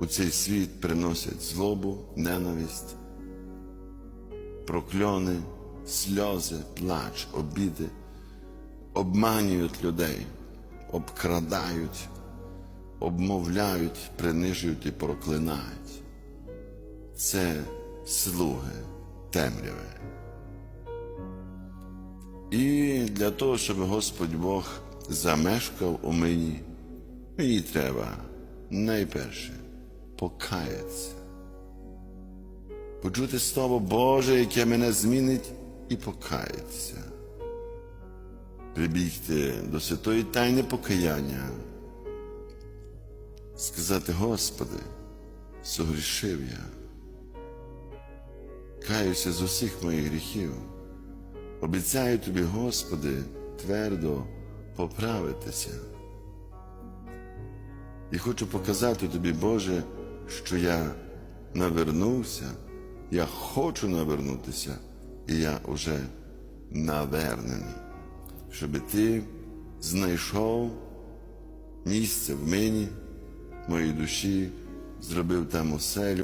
у цей світ приносять злобу, ненависть, прокльони, сльози, плач, обіди, обманюють людей, обкрадають, обмовляють, принижують і проклинають. Це слуги темряви. І для того, щоб Господь Бог замешкав у мені, мені треба найперше покаятися. Почути Слово Боже, яке мене змінить, і покаятися. Прибігти до святої тайни покаяння, сказати, Господи, согрішив я, каюся з усіх моїх гріхів. Обіцяю тобі, Господи, твердо поправитися. І хочу показати тобі, Боже, що я навернувся, я хочу навернутися, і я уже навернений, щоб ти знайшов місце в мені, в моїй душі, зробив там оселю.